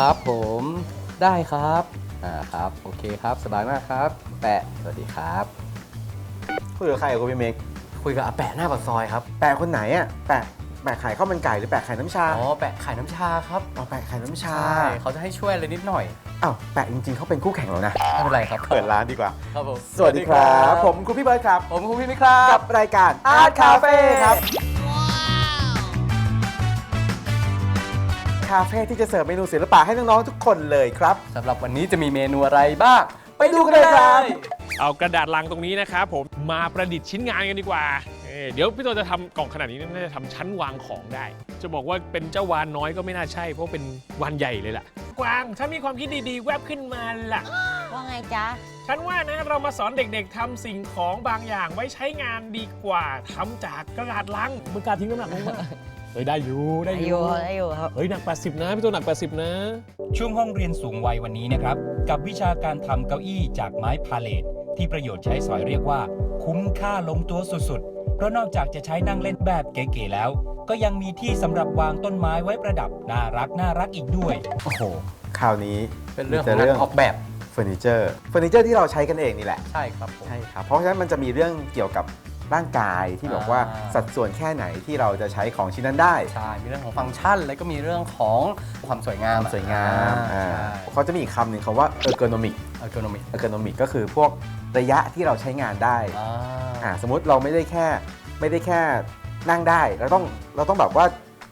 ครับผมได้ครับอ่าครับโอเคครับสบายมากครับ แปะสวัสดีครับ คุยกับใครอะคุณพี่เมกคุยกับอาแปะหน้าปากซอยครับ แปะคนไหนอะแปะแปะขายข้าวมันไก่หรือแปะขายน้ำชาอ๋อแปะขายน้ำชาครับเอาแปะขายน้ำชาใช่เขาจะให้ช่วยอะไรนิดหน่อยอ้าวแปะจริงๆเขาเป็นคู่แข่งเรานะไม่เป็นไรครับเปิดร้านดีกว่า ครับผม สวัสดีครับ ผมคุณพี่เบิร์ดครับ ผมคุณพี่มิครับ กับรายการ Art Cafe ครับ คาเฟ่ที่จะเสิร์ฟเมนูศิลปะให้น้องๆทุกคนเลยครับ สำหรับวันนี้จะมีเมนูอะไรบ้าง ไปดูกันเลยครับ เอากระดาษลังตรงนี้นะครับผมมาประดิษฐ์ชิ้นงานกันดีกว่าเอ่อเดี๋ยวพี่โตจะทำกล่องขนาดนี้น่าจะทำชั้นวางของได้ จะบอกว่าเป็นเจ้าวานน้อยก็ไม่น่าใช่ เพราะเป็นวานใหญ่เลยล่ะ กวางฉันมีความคิดดีๆ แวบขึ้นมาล่ะ ว่าไงจ๊ะ ฉันว่านะเรามาสอนเด็กๆทำสิ่งของบางอย่างไว้ใช้งานดีกว่าทำจากกระดาษลัง มึงกล้ารทิ้งน้ำหนักลงมา เฮ้ยได้อยู่ได้ได้ออยู่ยู่ได้อยู่ครับ เฮ้ยหนัก 80 นะพี่โตหนัก 80 นะ ช่วงห้องเรียนสูงวัยวันนี้นะครับ กับวิชาการทำเก้าอี้จากไม้พาเลทที่ประโยชน์ใช้สอยเรียกว่า คุ้มค่าลงตัวสุดๆ เพราะนอกจากจะใช้นั่งเล่นแบบเก๋ๆแล้ว ก็ยังมีที่สำหรับวางต้นไม้ไว้ประดับน่ารักน่ารักอีกด้วย โอ้โห คราวนี้เป็นเรื่องขมีองแต่การออกแบบเฟอร์นิเจอร์ เฟอร์นิเจอร์ที่เราใช้กันเองนี่แหละ ใช่ครับผม ใช่ครับ เพราะฉะนั้นมันจะมีเรื่องเกี่ยวกับ ร่างกายที่บอกว่าอ่า สัดส่วนแค่ไหนที่เราจะใช้ของชิ้นนั้นได้ ใช่มีเรื่องของฟังก์ชัน แล้วก็มีเรื่องของความสวยงามความสวยงามอ่าอ่าใช่เขาจะมีอีกคำหนึ่งคำว่า ergonomic ergonomic ergonomic ก็คือพวกระยะที่เราใช้งานได้อ่าอ่าสมมุติเราไม่ได้แค่ไม่ได้แค่นั่งได้เราต้องเราต้องแบบว่า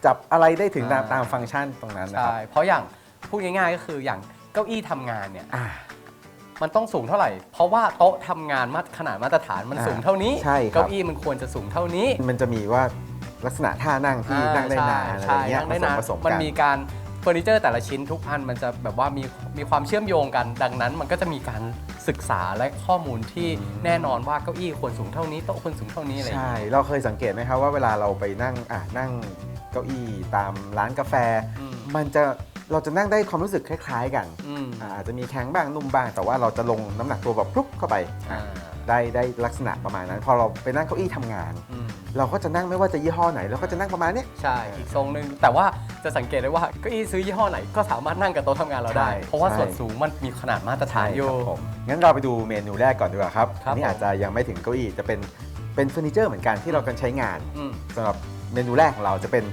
จับอะไรได้ถึงตามตามฟังก์ชันตรงนั้นนะคใช่รับเพราะอย่างพูดง่ายๆก็คืออย่างเก้าอี้ทำงานเนี่ย อ่า มันต้องสูงเท่าไหร่ เพราะว่าโต๊ะทำงานมาตรขนาดมาตรฐานมันอ่าสูงเท่านี้ ใช่ครับ เก้าอี้มันควรจะสูงเท่านี้มันจะมีว่าลักษณะท่านั่งที่นั่งได้นานอะไรใช่เงี้ยนั่งได้นานผสมๆมันกันมีการเฟอร์นิเจอร์แต่ละชิ้นทุกอันมันจะแบบว่ามีมีความเชื่อมโยงกัน ดังนั้นมันก็จะมีการศึกษาและข้อมูลที่แน่นอนว่าเก้าอี้ควรสูงเท่านี้โต๊ะควรสูงเท่านี้อะไรอย่างใช่เงี้ยเราเคยสังเกตไหมครับว่าเวลาเราไปนั่งอะนั่งเก้าอี้ตามร้านกาแฟ อืม มันจะ เราจะนั่งได้ความรู้สึกคล้าย ๆ กันอืมอ่าอาจจะมีแข็งบ้างนุ่มบ้าง แต่ว่าเราจะลงน้ำหนักตัวแบบพลุกเข้าไปอะอ่าได้ได้ลักษณะประมาณนั้น พอเราไปนั่งเก้าอี้ทำงาน อืมเราก็จะนั่งไม่ว่าจะยี่ห้อไหนเราก็จะนั่งประมาณเนี้ย ใช่อีกทรงหนึ่งแต่ว่าจะสังเกตได้ว่าเก้าอี้ซื้อยี่ห้อไหนก็สามารถนั่งกับโต๊ะทำงานเราได้ ใช่เพราะว่าใช่ ส่วนสูงมันมีขนาดมาตรฐานอยู่ ครับผมงั้นเราไปดูเมนูแรกก่อนดีกว่าครับครับ อันนี้อาจจะยังไม่ถึงเก้าอี้จะเป็นเป็นเฟอร์นิเจอร์เหมือนกันที่เรากันใช้งานอืม สำหรับเมนูแรกของเราจะเป็น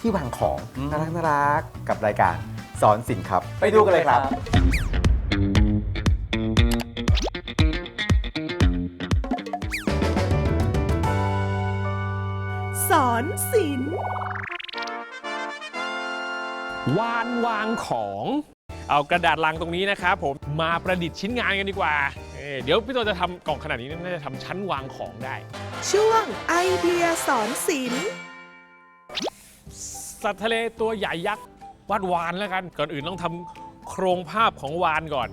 ที่วางของอืม น่ารักน่ารักกับรายการ สอนสินครับ ไปดูกันเลยครับ สอนศิลป์วานวางของ เอากระดาษลังตรงนี้นะครับผมมาประดิษฐ์ชิ้นงานกันดีกว่าเอ่อเดี๋ยวพี่โตจะทำกล่องขนาดนี้น่าจะทำชั้นวางของได้ ช่วงไอเดียสอนศิลป์สัตว์ทะเลตัวใหญ่ยักษ์ วาดวานแล้วกันก่อนอื่นต้องทำโครงภาพของวานก่อน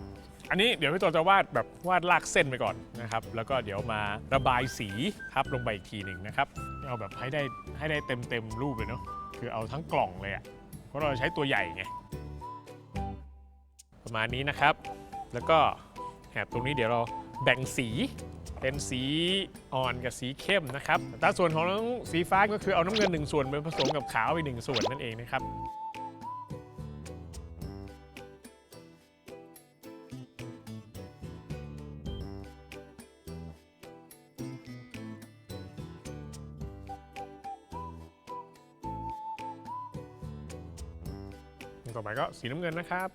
อันนี้เดี๋ยวพี่โตจะวาดแบบวาดลากเส้นไปก่อนนะครับ แล้วก็เดี๋ยวมาระบายสีทับลงไปอีกทีหนึ่งนะครับเอาแบบให้ได้ให้ได้เต็มเต็มรูปเลยเนาะคือเอาทั้งกล่องเลยอะเพราะเราใช้ตัวใหญ่ไงประมาณนี้นะครับ แล้วก็แอบตรงนี้เดี๋ยวเราแบ่งสีเป็นสีอ่อนกับสีเข้มนะครับแตาส่วนของสีฟ้าก็คือเอาน้ำเงินหนึ่งส่วนไปผสมกับขาวไปหนึ่งส่วนนั่นเองนะครับ ต่อไปก็สีน้ำเงินนะครับ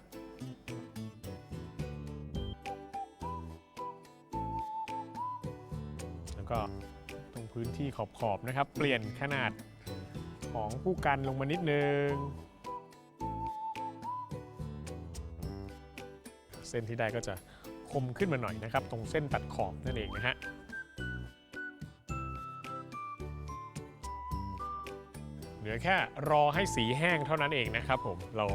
แล้วก็ตรงพื้นที่ขอบๆนะครับ เปลี่ยนขนาดของผู้กันลงมานิดนึง เส้นที่ได้ก็จะคมขึ้นมาหน่อยนะครับ ตรงเส้นตัดขอบนั่นเองนะฮะ แค่รอให้สีแห้งเท่านั้นเองนะครับผมเรา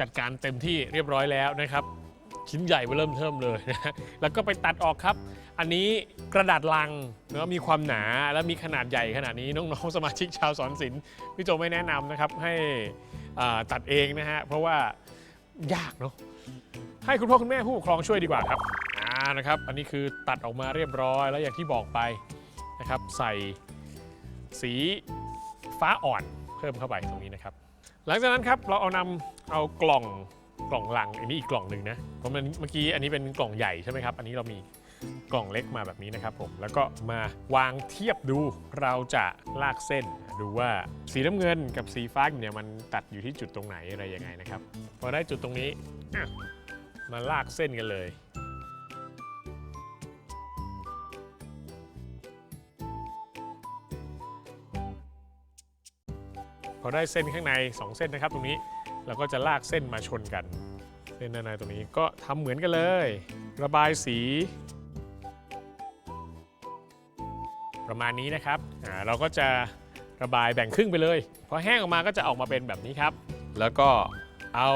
จัดการเต็มที่เรียบร้อยแล้วนะครับ ชิ้นใหญ่ไปเริ่มเทิมเลยนะแล้วก็ไปตัดออกครับ อันนี้กระดาษลังเนาะมีความหนาและมีขนาดใหญ่ขนาดนี้น้องๆสมาชิกชาวสอนศิลป์พี่โจไม่แนะนำนะครับให้ตัดเองนะฮะเพราะว่ายากเนาะให้คุณพ่อคุณแม่ผู้ปกครองช่วยดีกว่าครับอ่านะครับ อันนี้คือตัดออกมาเรียบร้อยแล้วอย่างที่บอกไปนะครับ ใส่สีฟ้าอ่อน พิ่มเข้าไปตรงนี้นะครับ หลังจากนั้นครับเราเอานำเอากล่องกล่องลังอันนี้อีกกล่องหนึ่งนะเพราะมันเมื่อกี้อันนี้เป็นกล่องใหญ่ใช่ไหมครับอันนี้เรามีกล่องเล็กมาแบบนี้นะครับผมแล้วก็มาวางเทียบดูเราจะลากเส้นดูว่าสีน้ำเงินกับสีฟ้าเนี่ยมันตัดอยู่ที่จุดตรงไหนอะไรยังไงนะครับพอได้จุดตรงนี้มาลากเส้นกันเลย พอได้เส้นข้างใน 2 เส้นนะครับ ตรงนี้เราก็จะลากเส้นมาชนกันเส้นด้านในตรงนี้ก็ทำเหมือนกันเลย ระบายสี ประมาณนี้นะครับอ่าเราก็จะระบายแบ่งครึ่งไปเลยพอแห้งออกมาก็จะออกมาเป็นแบบนี้ครับ แล้วก็เอา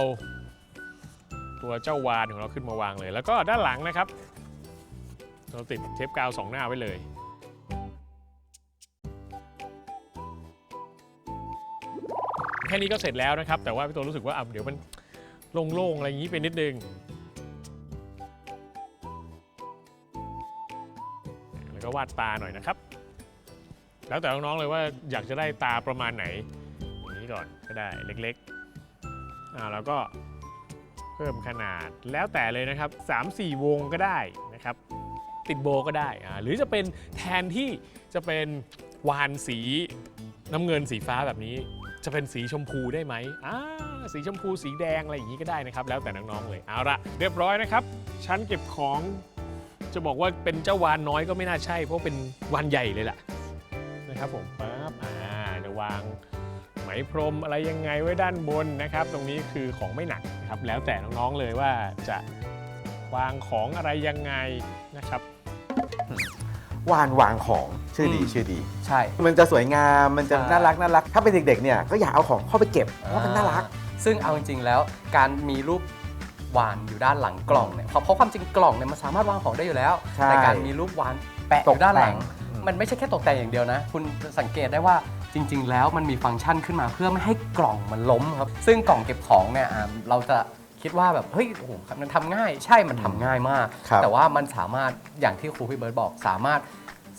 ตัวเจ้าวานของเราขึ้นมาวางเลย แล้วก็ด้านหลังนะครับ เราติดเทปกาวสองหน้าไว้เลย แค่นี้ก็เสร็จแล้วนะครับ แต่ว่าพี่โตรู้สึกว่าอะเดี๋ยวมันโล่งๆอะไรอย่างนี้ไปนิดนึง แล้วก็วาดตาหน่อยนะครับ แล้วแต่น้องๆเลยว่าอยากจะได้ตาประมาณไหน อย่างนี้ก่อนก็ได้เล็กๆอ่าแล้วก็เพิ่มขนาดแล้วแต่เลยนะครับ 3-4 วงก็ได้นะครับ ติดโบก็ได้อ่าหรือจะเป็นแทนที่จะเป็นวานสีน้ำเงินสีฟ้าแบบนี้ จะเป็นสีชมพูได้ไหมอ่าสีชมพูสีแดงอะไรอย่างนี้ก็ได้นะครับ แล้วแต่น้องๆเลยเอาละเรียบร้อยนะครับ ชั้นเก็บของจะบอกว่าเป็นเจ้าวานน้อยก็ไม่น่าใช่ เพราะเป็นวานใหญ่เลยล่ะนะครับผมปั๊บอ่าเดี๋ยววางไหมพรมอะไรยังไงไว้ด้านบนนะครับ ตรงนี้คือของไม่หนักนะครับแล้วแต่น้องๆเลยว่าจะวางของอะไรยังไงนะครับ วานวางของ ชื่อดีอืม ชื่อดี ใช่ มันจะสวยงามมันจะใช่ น่ารักน่ารัก ถ้าเป็นเด็กๆเนี่ยก็อยากเอาของเข้าไปเก็บเพราะมันน่ารัก ซึ่งเอาจริงๆ แล้วการมีรูปวานอยู่ด้านหลังกล่องเนี่ยเพราะเพราะความจริงกล่องเนี่ยมันสามารถวางของได้อยู่แล้ว ใช่แต่การมีรูปวานแปะอตกยู่ด้านหลังแต่งอืมมันไม่ใช่แค่ตกแต่งอย่างเดียวนะ คุณสังเกตได้ว่าจริง ๆ แล้วมันมีฟังก์ชันขึ้นมาเพื่อไม่ให้กล่องมันล้มครับ ซึ่งกล่องเก็บของเนี่ยอ่าเราจะคิดว่าแบบเฮ้ยโอ้โหมันทำง่าย ใช่มันทำง่ายมาก ครับ แต่ว่ามันสามารถอย่างที่ครูพี่เบิร์ตบอกสามารถ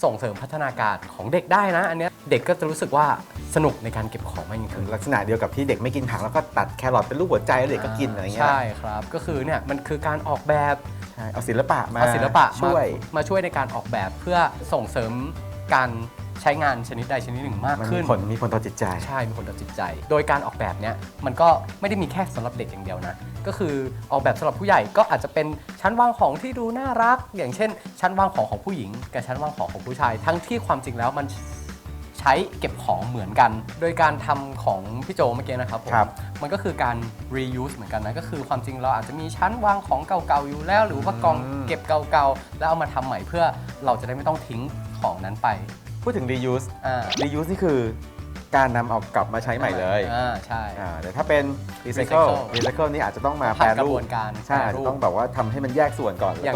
ส่งเสริมพัฒนาการของเด็กได้นะ อันเนี้ยเด็กก็จะรู้สึกว่าสนุกในการเก็บของมากยิ่งขึ้น ลักษณะเดียวกับที่เด็กไม่กินผักแล้วก็ตัดแครอทเป็นรูปหัวใจแล้วเด็กก็กินอะไรเงี้ยใช่ครับ ก็คือเนี่ยมันคือการออกแบบใช่เอาศิลปะมาเอาศิลปะมาช่วย มาช่วยในการออกแบบเพื่อส่งเสริมการใช้งานชนิดใดชนิดหนึ่งมากมันขึ้มีนผลมีผลต่อจิตใจ ใช่ มีผลต่อจิตใจ โดยการออกแบบเนี้ยมันก็ไม่ได้มีแค่สำหรับเด็กอย่างเดียวนะ ก็คือออกแบบสำหรับผู้ใหญ่ก็อาจจะเป็นชั้นวางของที่ดูน่ารัก อย่างเช่น ชั้นวางของของผู้หญิง กับชั้นวางของของผู้ชาย ทั้งที่ความจริงแล้วมันใช้เก็บของเหมือนกัน โดยการทำของพี่โจเมื่อกี้นะครับผมครับมันก็คือการ reuse เหมือนกันนะ ก็คือความจริงเราอาจจะมีชั้นวางของเก่าๆอยู่แล้ว หรือว่ากองเก็บเก่าๆ แล้วเอามาทำใหม่เพื่อเราจะได้ไม่ต้องทิ้งของนั้นไป พูดถึง reuse อ่า reuse นี่คือ การนำเอากลับมาใช้ใหม่เลยอ่าใช่ อ่าแต่ถ้าเป็น recycle recycle recycle นี่อาจจะต้องมาแปผ่ารนกระรูบปวนการใช่อาจแปรจะรูปต้องแบบว่าทำให้มันแยกส่วนก่อนอแล้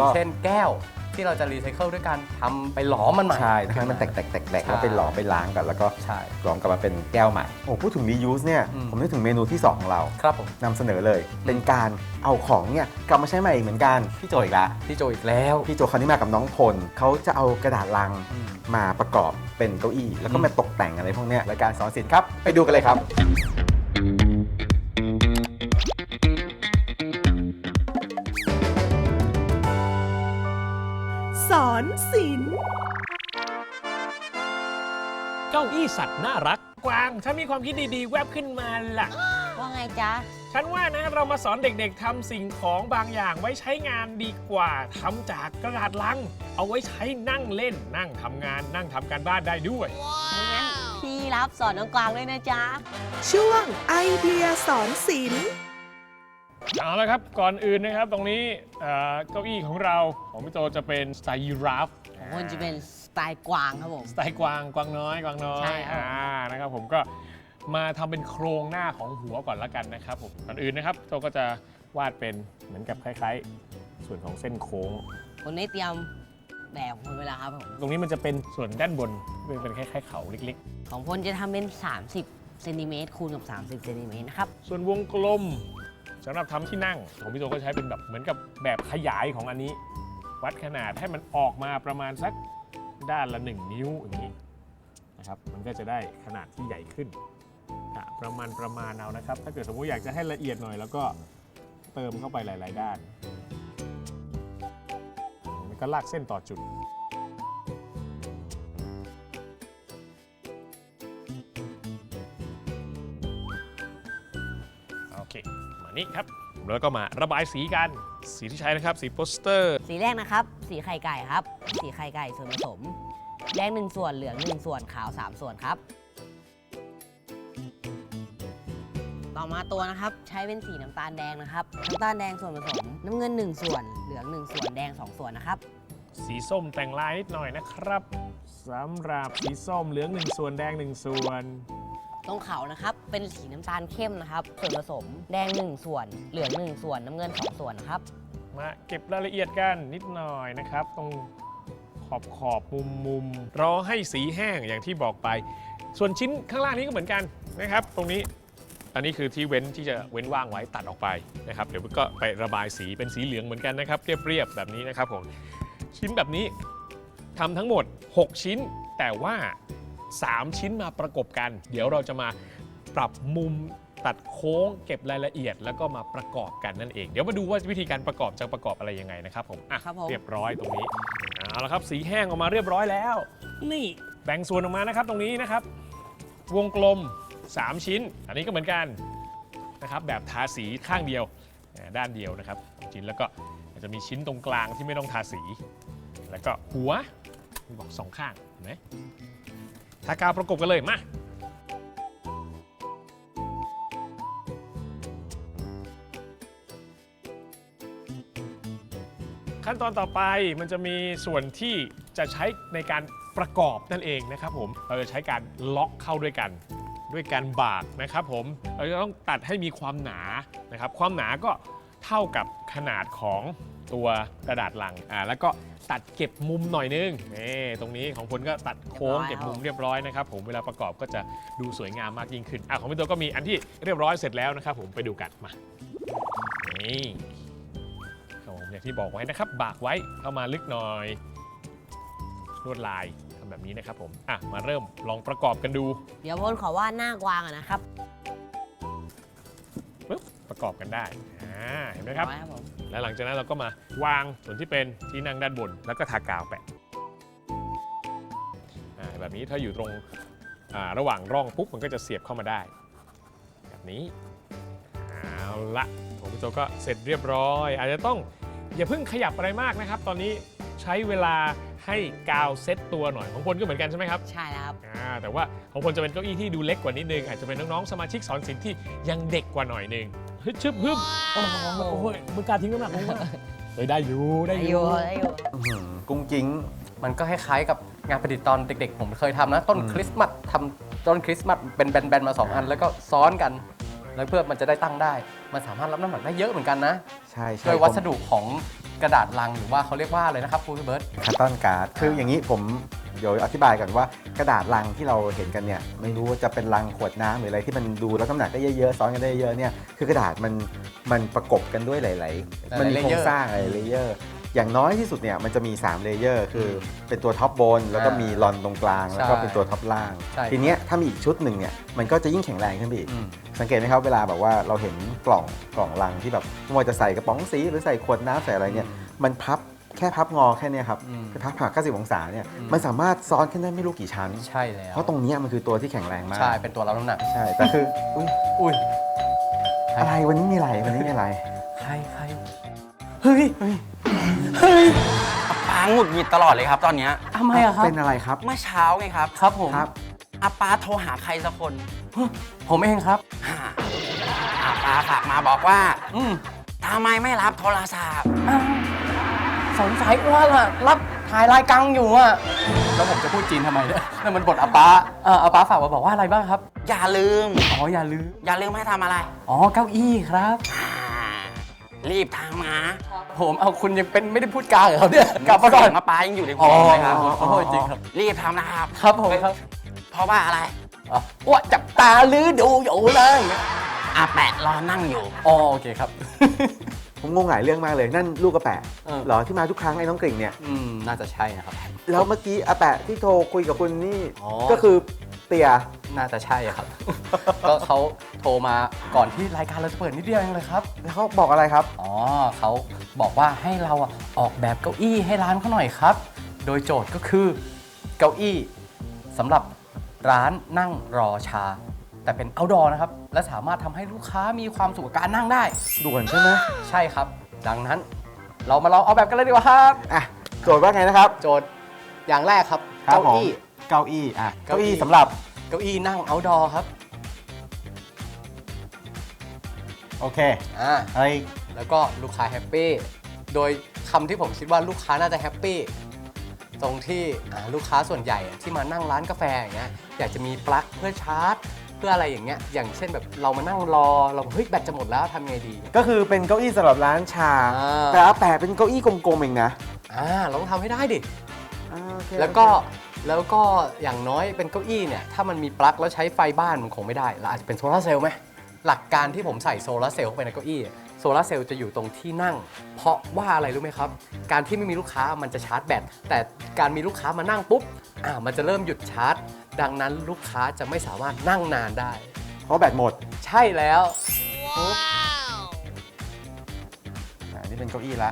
ว ย่างก็เช่นแก้วที่เราจะรีไซเคิลด้วยการทำไปหลอมมันใหม่ ใช่ทำให้มันแตกๆแตกๆแล้วไปหลอมไปล้างกันแล้วก็ใช่กรองกลับมาเป็นแก้วใหม่โอ้พูดถึง reuse เนี่ยอืม ผมนึกถึงเมนูที่2ของเราครับผม นำเสนอเลย เป็นการเอาของเนี่ยกลับมาใช้ใหม่อีกเหมือนกันพี่โจอีกแล้วพี่โจอีกแล้ว พี่โจคราวนี้มากับน้องพลเขาจะเอากระดาษลังอืม มาประกอบเป็นเก้าอี้ แล้วก็อืมมาตกแต่งอะไรพวกเนี้ยรายการสอนศิลป์ครับไปดูกันเลยครับ อนศิลป์เก้าอี้สัตว์น่ารัก กวาง ฉันมีความคิดดีๆ แวบขึ้นมาล่ะ ว่าไงจ๊ะ ฉันว่านะเรามาสอนเด็กๆทำสิ่งของบางอย่างไว้ใช้งานดีกว่าทำจากกระดาษลัง เอาไว้ใช้นั่งเล่น นั่งทำงาน นั่งทำการบ้านได้ด้วย งั้นพี่รับสอนน้องกวางด้วยนะจ๊ะ ช่วงไอเดียสอนศิลป์ เอาละครับ ก่อนอื่นนะครับตรงนี้เอ่อเก้าอี้ของเราของพี่โตจะเป็นสไตล์ยีราฟ ของคนจะเป็นสไตล์กวางครับผม สไตล์กวางกวางน้อยกวางน้อใช่ยครับ อ่านะครับผมก็มาทำเป็นโครงหน้าของหัวก่อนละกันนะครับผมก่อนอื่นนะครับโตก็จะวาดเป็นเหมือนกับคล้ายๆ ส่วนของเส้นโค้ง คนได้เตรียมแบบคนเวลาครับผม ตรงนี้มันจะเป็นส่วนด้านบนเป็นเป็นคล้ายๆเขาเล็กของพลจะทำเป็น 30เซนติเมตรคูณกับ 30เซนติเมตรนะครับ ๆ ส่วนวงกลม สำหรับทำที่นั่งของพี่โตก็ใช้เป็นแบบเหมือนกับแบบขยายของอันนี้ วัดขนาดให้มันออกมาประมาณสักด้านละ 1 นิ้วอย่างนี้นะครับมันก็จะได้ขนาดที่ใหญ่ขึ้นประมาณประมาณเอานะครับ ถ้าเกิดสมมติอยากจะให้ละเอียดหน่อย แล้วก็เติมเข้าไปหลาย ๆ ด้านมันก็ลากเส้นต่อจุด นี่ครับ แล้วก็มาระบายสีกัน สีที่ใช้นะครับ สีโปสเตอร์ สีแรกนะครับ สีไข่ไก่ครับ สีไข่ไก่ส่วนผสม แดง1ส่วนเหลือง1ส่วนขาว3ส่วนครับ ต่อมาตัวนะครับใช้เป็นสีน้ำตาลแดงนะครับ น้ำตาลแดงส่วนผสม น้ำเงิน1ส่วน เหลือง1ส่วนแดง2ส่วนนะครับ สีส้มแต่งลายนิดหน่อยนะครับสำหรับสีส้มเหลือง1ส่วนแดง1ส่วน ตรงเขานะครับ เป็นสีน้ำตาลเข้มนะครับ ส่วนผสมแดง 1 ส่วน เหลือง 1 ส่วน น้ำเงิน 2 ส่วนครับ มาเก็บรายละเอียดกันนิดหน่อยนะครับ ตรงขอบขอบมุมมุมรอให้สีแห้งอย่างที่บอกไป ส่วนชิ้นข้างล่างนี้ก็เหมือนกันนะครับ ตรงนี้อันนี้คือที่เว้นที่จะเว้นว่างไว้ตัดออกไปนะครับ เดี๋ยวก็ไประบายสีเป็นสีเหลืองเหมือนกันนะครับ เรียบๆแบบนี้นะครับผมชิ้นแบบนี้ทำทั้งหมด 6 ชิ้นแต่ว่า 3 ชิ้นมาประกบกัน เดี๋ยวเราจะมาปรับมุมตัดโค้งเก็บรายละเอียดแล้วก็มาประกอบกันนั่นเอง เดี๋ยวมาดูว่าวิธีการประกอบจะประกอบอะไรยังไงนะครับผมอะครับผม เรียบร้อยตรงนี้เอาละครับสีแห้งออกมาเรียบร้อยแล้ว นี่แบ่งส่วนออกมานะครับตรงนี้นะครับ วงกลม 3 ชิ้น อันนี้ก็เหมือนกันนะครับแบบทาสีข้างเดียวอ่าด้านเดียวนะครับชิ้นแล้วก็อาจจะมีชิ้นตรงกลางที่ไม่ต้องทาสี แล้วก็หัวบอกสองข้างเห็นไหม ทากาวประกบกันเลย มาขั้นตอนต่อไปมันจะมีส่วนที่จะใช้ในการประกอบนั่นเองนะครับผม เราจะใช้การล็อกเข้าด้วยกัน ด้วยการบากนะครับผม เราจะต้องตัดให้มีความหนานะครับ ความหนาก็เท่ากับขนาดของ ตัวกระดาษลังอ่าแล้วก็ตัดเก็บมุมหน่อยนึงนี่ตรงนี้ของพลก็ตัดโค้งเรีเก็ยบบร้อยมุมเรียบร้อยนะครับผมเวลาประกอบก็จะดูสวยงามมากยิ่งขึ้นอะของพี่ตัวก็มีอันที่เรียบร้อยเสร็จแล้วนะครับผมไปดูกันมานี่ครับผมอย่างที่บอกไว้นะครับ บากไว้เข้ามาลึกหน่อยลวดลายทำแบบนี้นะครับผมอะมาเริ่มลองประกอบกันดู เดี๋ยวพลขอวาดหน้ากวางอะนะครับปึ๊บประกอบกันได้อ่าเห็นไหมครับไว้ครับผม แล้วหลังจากนั้นเราก็มาวางส่วนที่เป็นที่นั่งด้านบน แล้วก็ทากาวแปะอ่าแบบนี้ถ้าอยู่ตรงอ่าระหว่างร่องปุ๊บมันก็จะเสียบเข้ามาได้ แบบนี้เอาละผมพี่โจก็เสร็จเรียบร้อย อาจจะต้องอย่าเพิ่งขยับอะไรมากนะครับ ตอนนี้ใช้เวลาให้กาวเซ็ตตัวหน่อยของพลก็เหมือนกันใช่ไหมครับ ใช่แล้วครับอ่าแต่ว่าของพลจะเป็นเก้าอี้ที่ดูเล็กกว่านิดนึง อาจจะเป็นน้องๆสมาชิกสอนศิลป์ที่ยังเด็กกว่าหน่อยนึง ฮึดชึบฮึบโอ้โหโอ้ยมือกล้าทิ้งน้ำหนักลงมาเฮ้ยได้อยู่ได้ได้ออยู่ยู่ได้อยู่อื้อหือกุ้งกิ้งมันก็คล้ายๆกับงานประดิษฐ์ตอนเด็กๆ ผมเคยทำนะ ต้นอืมคริสต์มาสทำต้นคริสต์มาสเป็นแบนๆมา2อัน แล้วก็ซ้อนกัน แล้วเพื่อมันจะได้ตั้งได้ มันสามารถรับน้ำหนักได้เยอะเหมือนกันนะใช่ใช่โดยวัสดุของกระดาษลังหรือว่าเขาเรียกว่าอะไรนะครับคุณพี่เบิร์ต คัตตอนการ์ดคืออย่างนี้ผมเดี๋ยวอธิบายก่อนว่ากระดาษลังที่เราเห็นกันเนี่ยไม่รู้ว่าจะเป็นลังขวดน้ำหรืออะไรที่มันดูแล้วน้ำหนักได้เยอะๆซ้อนกันได้เยอะๆเนี่ยคือกระดาษมันมันประกบกันด้วยหลายๆ มันมีโครงสร้างหลายเลเยอร์อย่างน้อยที่สุดเนี่ยมันจะมี 3 เลเยอร์ คือเป็นตัวท็อปบน แล้วก็มีรอนตรงกลาง แล้วก็เป็นตัวท็อปล่างใช่ทีเนี้ยถ้ามีอีกชุดหนึ่งเนี่ยมันก็จะยิ่งแข็งแรงขึ้นไปอีกอืมสังเกตไหมครับเวลาแบบว่าเราเห็นกล่องกล่องลังที่แบบไม่ว่าจะใส่กระป๋องสีหรือใส่ขวดน้ำใส่อะไรเนี่ยมันพับ แค่พับงอแค่เนี้ยครับอืม คือพับหัก90 องศาเนี่ยอืมมันสามารถซ้อนขึ้นได้ไม่รู้กี่ชั้น ใช่แล้ว เพราะตรงเนี้ยมันคือตัวที่แข็งแรงมาก ใช่ เป็นตัวรับน้ำหนัก ใช่แต่คืออุ๊ยอุ้ย อะไรวันนี้มีอะไรวันนี้มีอะไรใครใครเฮ้ย เฮ้ยปาหงุดหงิดตลอดเลยครับ ตอนเนี้ยทำไมอะครับ เป็นอะไรครับเมื่อเช้าไงครับครับผม ครับ อาปาโทรหาใครสักคนผมเองครับ หาอาปาฝากมาบอกว่าอืมทำไมไม่รับโทรศัพท์ อ้าว สงสัยว่าล่ะรับถ่ายรายกังอยู่อะแล้วผมจะพูดจีนทำไมเนี่ยนั่นมันบทอาป้าเอออาป้าฝากมาบอกว่าอะไรบ้างครับ อย่าลืม อ๋ออย่าลืม อย่าลืมให้ทำอะไร อ๋อเก้าอี้ครับอ่ารีบทำนะผมเอาคุณยังเป็นไม่ได้พูดกลางเหรอครับเนี่ยกลับมาก่อนเสียงอาปายังอยู่ในหัอ๋อวเลยครับขอโทษจริงครับ รีบทำนะครับ ครับผมครับ เพราะว่าอะไรอ๋อว่าจับตาลือดูอยู่เลยอาแปะรอนั่งอยู่ อ๋อโอเคครับ ผมงงหลายเรื่องมากเลยนั่นลูกกระแปะเออ เหรอที่มาทุกครั้งไอ้น้องกริ่งเนี่ย อืม น่าจะใช่นะครับ แล้วเมื่อกี้อาแปะที่โทรคุยกับคุณนี่อ๋อ ก็คือเตียน่าจะใช่ครับ ก็เขาโทรมาก่อนที่รายการเราจะเปิดนิดเดียวเองเลยครับ แล้วเขาบอกอะไรครับ อ๋อเขาบอกว่าให้เราอะออกแบบเก้าอี้ให้ร้านเขาหน่อยครับ โดยโจทย์ก็คือเก้าอี้สำหรับร้านนั่งรอชา แต่เป็น outdoor นะครับ และสามารถทำให้ลูกค้ามีความสุขกับการนั่งได้ ด่วนใช่ไหมใช่ครับ ดังนั้น เรามาลองออกแบบกันเลยดีกว่าครับ อะโจทย์ว่าไงนะครับ โจทย์อย่างแรกครับครับเก้าผมอี้ เก้าอี้อะเก้าเก้าอี้ อี้สำหรับเก้าอี้นั่ง outdoor ครับโอเคอ่า อะไรแล้วก็ลูกค้าแฮปปี้ โดยคำที่ผมคิดว่าลูกค้าน่าจะแฮปปี้ ตรงที่อ่าลูกค้าส่วนใหญ่อะที่มานั่งร้านกาแฟอย่างเงี้ยอยากจะมีปลั๊กเพื่อชาร์จ เพื่ออะไรอย่างเงี้ยอย่างเช่นแบบเรามานั่งรอเราเฮ้ยแบตจะหมดแล้วทำไงดี ก็คือเป็นเก้าอี้สำหรับร้านชา อ่า แต่อาแปะเป็นเก้าอี้กลมๆเองนะอ่าเราต้องทำให้ได้ดิ อ่าโอเคแล้วก็แล้วก็อย่างน้อยเป็นเก้าอี้เนี่ยถ้ามันมีปลั๊กแล้วใช้ไฟบ้านมันคงไม่ได้เราอาจจะเป็นโซลาร์เซลล์ไหมหลักการที่ผมใส่โซลาร์เซลล์เข้าไปในเก้าอี้โซลาร์เซลล์จะอยู่ตรงที่นั่ง เพราะว่าอะไรรู้ไหมครับ การที่ไม่มีลูกค้ามันจะชาร์จแบตแต่การมีลูกค้ามานั่งปุ๊บอ่ามันจะเริ่มหยุดชาร์จ ดังนั้นลูกค้าจะไม่สามารถนั่งนานได้ เพราะแบตหมดใช่แล้วอ่านี่เป็นเก้าอี้ละ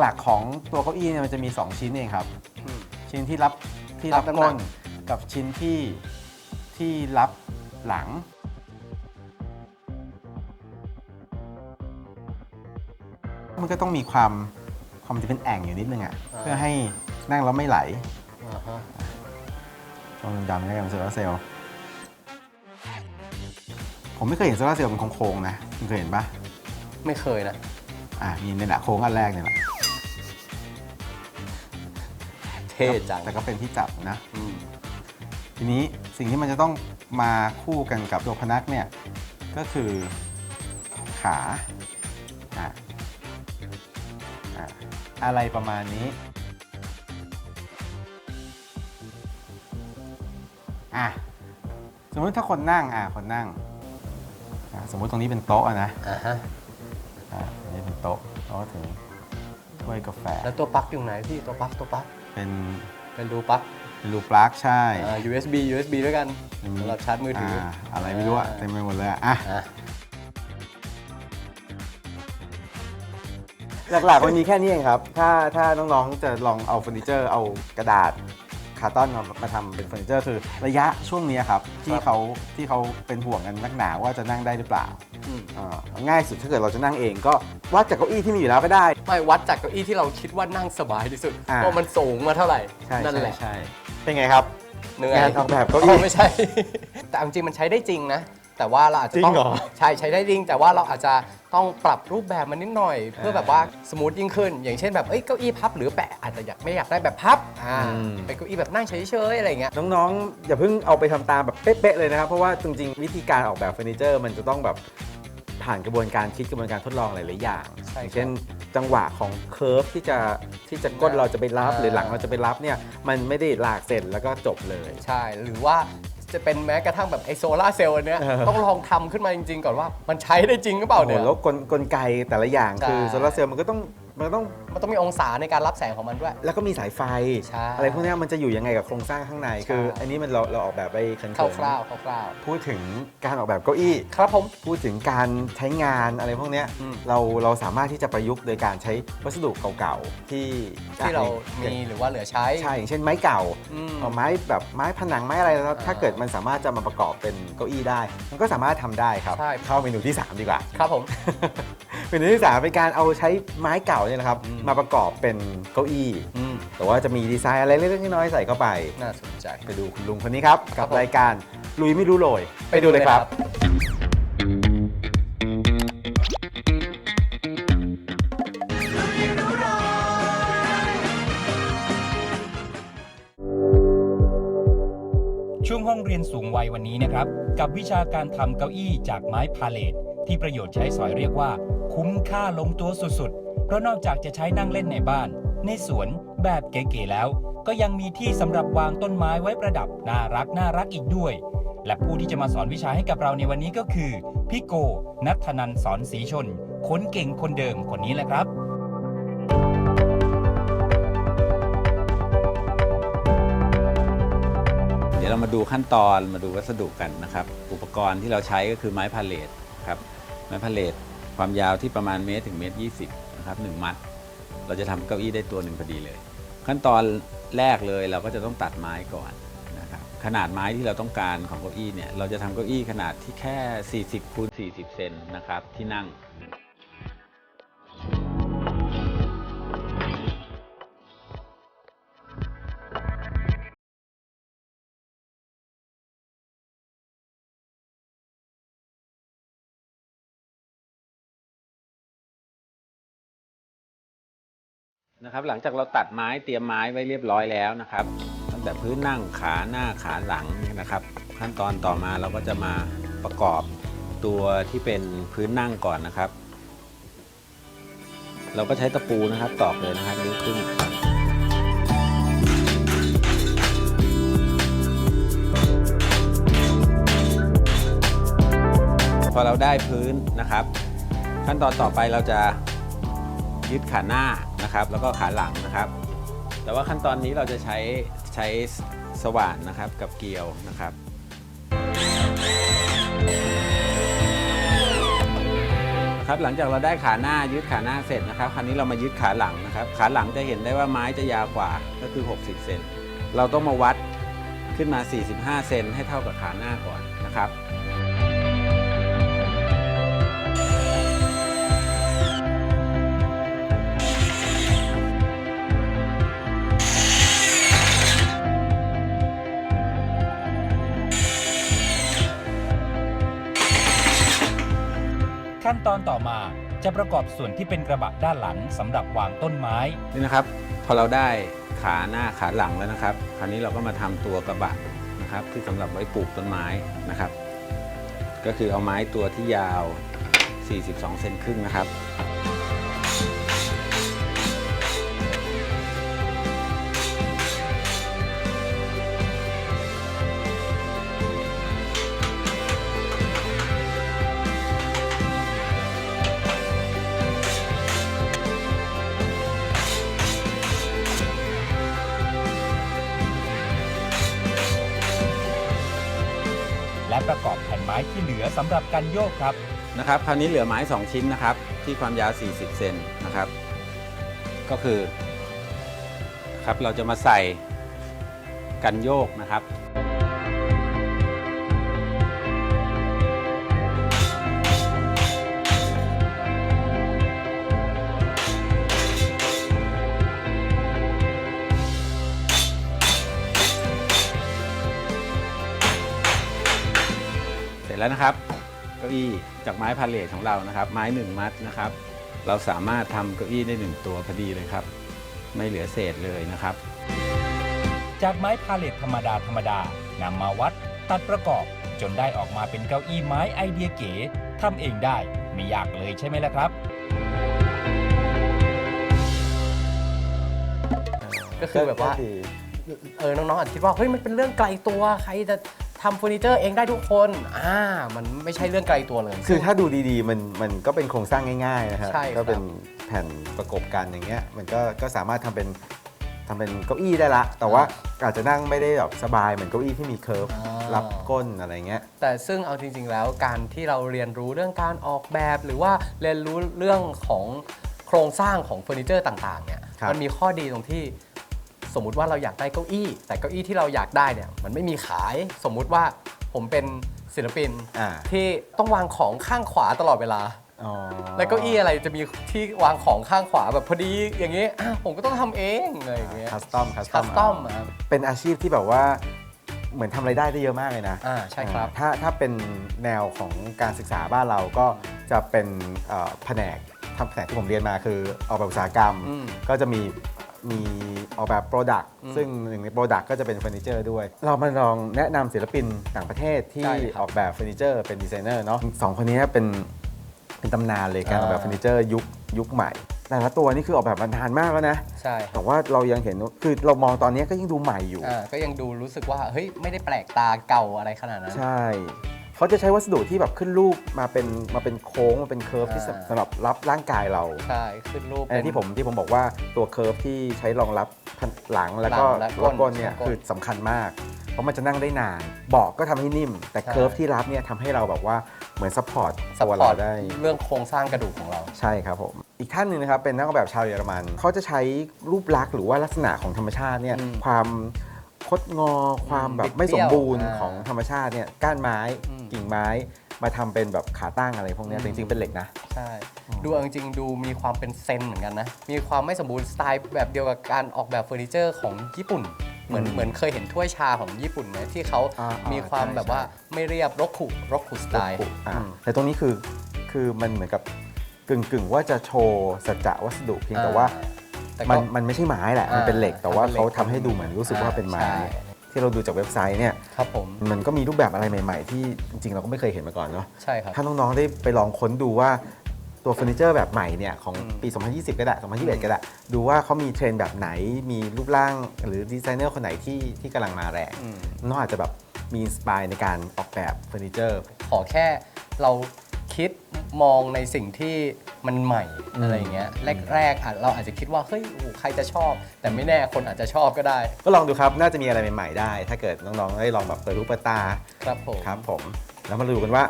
หลักๆของตัวเก้าอี้เนี่ยมันจะมี 2 ชิ้นเองครับ อืม ชิ้นที่รับที่รับรับน้ำหนัก้ก นกับชิ้นที่ที่รับหลัง มันก็ต้องมีความความจะเป็นแอ่งอยู่นิดนึงอะเพื่อให้นั่งแล้วไม่ไหล อ่าฮะ ลองดำๆแล้วกันโซลาร์เซลล์ผมไม่เคยเห็นโซลาร์เซลล์เป็นโค้งๆนะคุณเคยเห็นปะไม่เคยนะ อะมีในแหละโค้งอันแรกเนี่ยแหละเท่จังแต่ก็เป็นที่จับนะ อืมทีนี้สิ่งที่มันจะต้องมาคู่กันกับตัวพนักเนี่ยก็คือขาอะอะอะไรประมาณนี้ อะสมมติถ้าคนนั่งอะคนนั่งอะสมมุติตรงนี้เป็นโต๊ะอะนะอ่าฮะอะอันนี้เป็นโต๊ะแล้วก็ถึงถ้วยกาแฟแล้วตัวปลั๊กอยู่ไหนพี่ตัวปลั๊กตัวปลั๊กเป็นเป็นรูปลั๊กเป็นรูปลั๊กใช่อ่า USB USB ด้วยกันอืมสำหรับชาร์จมือถือออ่าอะไรไม่รู้อะเต็มไปหมดเลยอะอะอะหลักๆมันมีแค่นี้เองครับ ถ้าถ้าน้องๆจะลองเอาเฟอร์นิเจอร์เอากระดาษ คาร์ตอนมามาทำเป็นเฟอร์นิเจอร์คือระยะช่วงนี้ครับที่เขาที่เขาเป็นห่วงกันนักหนาว่าจะนั่งได้หรือเปล่าอืม อ่าง่ายสุดถ้าเกิดเราจะนั่งเองก็วัดจากเก้าอี้ที่มีอยู่แล้วก็ได้ ไม่วัดจากเก้าอี้ที่เราคิดว่านั่งสบายที่สุดอ่า ว่ามันสูงมาเท่าไหร่ ใช่นั่นใช่แหละใช่เป็นไงครับ เหนื่อยงานออกแบบเก้าอี้ ไม่ใช่ แต่เอาจริงๆมันใช้ได้จริงนะ แต่ว่าเราอาจจะต้องจริงเหรอ ใช่ใช้ได้จริง แต่ว่าเราอาจจะต้องปรับรูปแบบมันนิดหน่อย เพื่อแบบว่าสมูทยิ่งขึ้น อย่างเช่นแบบเอ้ยเก้าอี้พับหรือแปะอาจจะอยากไม่อยากได้แบบพับอ่าเป็นเก้าอี้แบบนั่งเฉยๆอะไรอย่างเงี้ย น้องๆ อย่าเพิ่งเอาไปทำตามแบบเป๊ะๆเลยนะครับ เพราะว่าจริงๆ วิธีการออกแบบเฟอร์นิเจอร์ มันจะต้องแบบผ่านกระบวนการคิดกระบวนการทดลองหลายๆอย่างใช่อย่างเช่น จังหวะของเคอร์ฟที่จะที่จะก้นเราจะไปรับ อ่า หรือหลังเราจะไปรับเนี่ยมันไม่ได้ลากเสร็จแล้วก็จบเลย ใช่ หรือว่า จะเป็นแม้กระทั่งแบบไอโซลาเซลล์อันเนี้ยเออต้องลองทำขึ้นมาจริง ๆ ก่อนว่ามันใช้ได้จริงหรือเปล่าโอ้โหเนี่ยแล้วกลกลไกแต่ละอย่างใช่คือโซลาร์เซลล์มันก็ต้องมันก็ต้องมันต้องมีองศาในการรับแสงของมันด้วย แล้วก็มีสายไฟ ใช่อะไรพวกเนี้ยมันจะอยู่ยังไงกับโครงสร้างข้างใน ใช่ คือ อันนี้มันเราเราออกแบบไปเขินคร่าวๆคร่าวๆพูดถึงการออกแบบเก้าอี้ ๆครับผม พูดถึงการใช้งานอะไรพวกเนี้ยอืม เราเราสามารถที่จะประยุกต์โดยการใช้วัสดุเก่าๆที่ที่เราอย่มีงหรือว่าเหลือใช้ใช่อย่างเช่นไม้เก่าอืม เอาไม้แบบไม้ผนังไม้อะไรแล้วอ่าถ้าเกิดมันสามารถจะมาประกอบเป็นเก้าอี้ได้ มันก็สามารถทำได้ครับ ใช่ เข้าเมนูที่ 3 ดีกว่า ครับผม เมนูที่3เป็นการเอาใช้ไม้เก่าเนี่ยนะครับ อืมมาประกอบเป็นเก้าอี้ อืมแต่ว่าจะมีดีไซน์อะไรเล็กๆน้อยๆใส่เข้าไป น่าสนใจ ไปดูคุณลุงคนนี้ครับครักับบผมรายการลุยไม่รู้โรยไปดูเลยครับ ช่วงห้องเรียนสูงวัยวันนี้นะครับ กับวิชาการทำเก้าอี้จากไม้พาเลทที่ประโยชน์ใช้สอยเรียกว่า คุ้มค่าลงตัวสุดๆ เพราะนอกจากจะใช้นั่งเล่นในบ้าน ในสวนแบบเก๋ๆแล้ว ก็ยังมีที่สำหรับวางต้นไม้ไว้ประดับน่ารักน่ารักอีกด้วย และผู้ที่จะมาสอนวิชาให้กับเราในวันนี้ก็คือ พี่โก นัทนันสอนศรีชน คนเก่งคนเดิมคนนี้แหละครับคยวเรามาดูขั้นตอนมาดูวัสดุกันนะครับ อุปกรณ์ที่เราใช้ก็คือไม้พาเลทครับไม้พาเลทความยาวที่ประมาณเมตรถึงเมตรยี นะครับหนึ่งมัด เราจะทำเก้าอี้ได้ตัวหนึ่งพอดีเลย ขั้นตอนแรกเลยเราก็จะต้องตัดไม้ก่อนนะครับขนาดไม้ที่เราต้องการของเก้าอี้เนี่ยเราจะทำเก้าอี้ขนาดที่แค่ 40คูณ40 เซนนะครับที่นั่ง นะครับ หลังจากเราตัดไม้เตรียมไม้ไว้เรียบร้อยแล้วนะครับตั้งแต่พื้นนั่งขาหน้าขาหลังนะครับ ขั้นตอนต่อมาเราก็จะมาประกอบตัวที่เป็นพื้นนั่งก่อนนะครับ เราก็ใช้ตะปูนะครับตอกเลยนะครับนิ้วครึ่งพอเราได้พื้นนะครับ ขั้นตอนต่อไปเราจะยึดขาหน้า นะครับ แล้วก็ขาหลังนะครับ แต่ว่าขั้นตอนนี้เราจะใช้ใช้สว่านนะครับกับเกลียวนะครับครับหลังจากเราได้ขาหน้ายึดขาหน้าเสร็จนะครับ คราวนี้เรามายึดขาหลังนะครับ ขาหลังจะเห็นได้ว่าไม้จะยาวกว่าก็คือ 60 เซนเราต้องมาวัดขึ้นมา 45 เซนให้เท่ากับขาหน้าก่อนนะครับ ขั้นตอนต่อมาจะประกอบส่วนที่เป็นกระบะด้านหลังสำหรับวางต้นไม้ นี่นะครับ พอเราได้ขาหน้าขาหลังแล้วนะครับ คราวนี้เราก็มาทำตัวกระบะนะครับ ที่สำหรับไว้ปลูกต้นไม้นะครับ ก็คือเอาไม้ตัวที่ยาว 42 เซนครึ่งนะครับ หรับการโยกครับ นะครับคราวนี้เหลือไม้ 2 ชิ้นนะครับ ที่ความยาว 40 เซนนะครับ ก็คือครับเราจะมาใส่กันโยกนะครับเสร็จแล้วนะครับ อี้จากไม้พาเลทของเรานะครับ ไม้หนึ่งมัดนะครับ เราสามารถทำเก้าอี้ได้หนึ่งตัวพอดีเลยครับ ไม่เหลือเศษเลยนะครับ จากไม้พาเลทธรรมดาธรรมดานำมาวัด ตัดประกอบจนได้ออกมาเป็นเก้าอี้ไม้ไอเดียเก๋ทำเองได้ไม่ยากเลยใช่ไหมล่ะครับ ก็คือแบบว่าก็ดีเออน้องๆอาจจะคิดว่าเฮ้ยมันเป็นเรื่องไกลตัวใครจะ ทำเฟอร์นิเจอร์เองได้ทุกคน อ่า มันไม่ใช่เรื่องไกลตัวเลย คือถ้าดูดีๆ มันมันก็เป็นโครงสร้างง่ายๆนะฮะใช่ครับ ก็เป็นแผ่นประกบกันอย่างเงี้ยมันก็ก็สามารถทำเป็นทำเป็นเก้าอี้ได้ละ แต่ว่าอาจจะนั่งไม่ได้แบบสบายเหมือนเก้าอี้ที่มีเคิร์ฟอ่ารับก้นอะไรเงี้ย แต่ซึ่งเอาจริง ๆ แล้วการที่เราเรียนรู้เรื่องการออกแบบ หรือว่าเรียนรู้เรื่องของโครงสร้างของเฟอร์นิเจอร์ต่าง ๆ เนี่ย ครับ มันมีข้อดีตรงที่ สมมุติว่าเราอยากได้เก้าอี้ แต่เก้าอี้ที่เราอยากได้เนี่ยมันไม่มีขาย สมมุติว่าผมเป็นศิลปินอ่า ที่ต้องวางของข้างขวาตลอดเวลา อ๋อแล้วเก้าอี้อะไรจะมีที่วางของข้างขวาแบบพอดีอย่างนี้อะผมก็ต้องทำเองอะไรอย่างเงี้ยคัสตอมคัสตคัอมสตอมครับเป็นอาชีพที่แบบว่าเหมือนทำไรายได้ได้เยอะมากเลยนะอ่าใช่ครับ ถ้าถ้าเป็นแนวของการศึกษาบ้านเราก็จะเป็นเอ่อแผนกทำแผนกที่ผมเรียนมาคือออกแบบอุตสาหกรรม อืม ก็จะมี มีออกแบบโปรดักต์อืมซึ่งหนึ่งในโปรดักต์ก็จะเป็นเฟอร์นิเจอร์ด้วย เรามาลองแนะนำศิลปินต่างประเทศที่ได้เลยครับออกแบบเฟอร์นิเจอร์เป็นดีไซเนอร์เนาะสองคนนี้เป็นเป็นตำนานเลยการออกแบบอ่าเฟอร์นิเจอร์ยุคยุคใหม่ แต่ละตัวนี่คือออกแบบมานานมากแล้วนะ ใช่ แต่ว่าเรายังเห็นว่าคือเรามองตอนนี้ก็ยังดูใหม่อยู่อ่าก็ยังดูรู้สึกว่าเฮ้ยไม่ได้แปลกตาเก่าอะไรขนาดนั้น ใช่ เขาจะใช้วัสดุที่แบบขึ้นรูปมาเป็นมาเป็นโค้งมาเป็นเคิร์ฟที่อ่า สำหรับรับร่างกายเราใช่ขึ้นรูปอันที่ผมที่ผมบอกว่าตัวเคิร์ฟที่ใช้รองรับหลังแล้วก็หลังและก้นแล้วก้นเนี่ยก้นคือสำคัญมาก เพราะมันจะนั่งได้นานเบาะก็ทำให้นิ่ม แต่ใช่ เคิร์ฟที่รับเนี่ยทำให้เราแบบว่าเหมือนซัพพอร์ตซัพตัวพอเราร์ตได้ เรื่องโครงสร้างกระดูกของเรา ใช่ครับผม อีกท่านหนึ่งนะครับ เป็นนักออกแบบชาวเยอรมัน เขาจะใช้รูปลักษณ์หรือว่าลักษณะของธรรมชาติเนี่ยอืมความคดงอ ความแบบบิดเบี้ยวไม่สมบูรณ์อ่า ของธรรมชาติเนี่ยก้านไม้ อืม กิ่งไม้ มาทำเป็นแบบขาตั้งอะไรพวกเนี้ยอืมแต่จริงๆเป็นเหล็กนะ ใช่ดูเอาจริงๆดูมีความเป็นเซนเหมือนกันนะ มีความไม่สมบูรณ์สไตล์แบบเดียวกับการออกแบบเฟอร์นิเจอร์ของญี่ปุ่น เหมือนอืมเหมือนเคยเห็นถ้วยชาของญี่ปุ่นไหมที่เขาอ่ามีมีความใช่แบบว่าไม่เรียบรกขุรกขุสไตล์อ่าอืม แต่ตรงนี้คือคือมันเหมือนกับกึ่งกึ่งๆว่าจะโชว์สัจจะวัสดุเพียงแต่ว่าแต่มัก็นมันไม่ใช่ไม้แหละ มันเป็นเหล็ก แต่ว่าเขาทำให้ดูเหมือนรู้สึกว่าเป็นไม้ ใช่ ที่เราดูจากเว็บไซต์เนี่ยครับผมมันก็มีรูปแบบอะไรใหม่ ๆ ที่จริงๆเราก็ไม่เคยเห็นมาก่อนเนาะใช่ครับถ้าน้องๆได้ไปลองค้นดูว่าตัวเฟอร์นิเจอร์แบบใหม่เนี่ยของอืมปี 2020 ก็ได้ 2021 ก็ได้ ดูว่าเขามีเทรนด์แบบไหน มีรูปร่างหรือดีไซเนอร์คนไหนที่ที่กำลังมาแรงอืมน้องอาจจะแบบมีอินสปายในการออกแบบเฟอร์นิเจอร์ ขอแค่เราคิดมองในสิ่งที่ มันใหม่อืมอะไรอย่างเงี้ยแรกๆอะเราอาจจะคิดว่าเฮ้ยโอ้โหใครจะชอบ แต่ไม่แน่คนอาจจะชอบก็ได้ ก็ลองดูครับน่าจะมีอะไรใหม่ๆได้ ถ้าเกิดน้องๆได้ลองแบบเปิดรูปเปิดตาครับผมครับผม แล้วมาดูกันว่า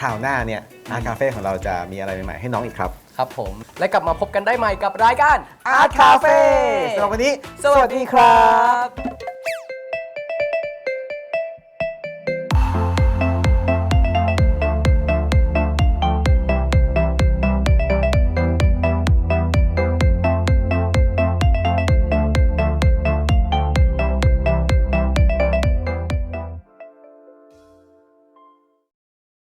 คราวหน้าเนี่ยอาร์คาเฟ่ของเราจะมีอะไรใหม่ๆให้น้องอีกครับ ครับผม และกลับมาพบกันได้ใหม่กับรายการ Art Cafe สำหรับวันนี้ สวัสดีครับ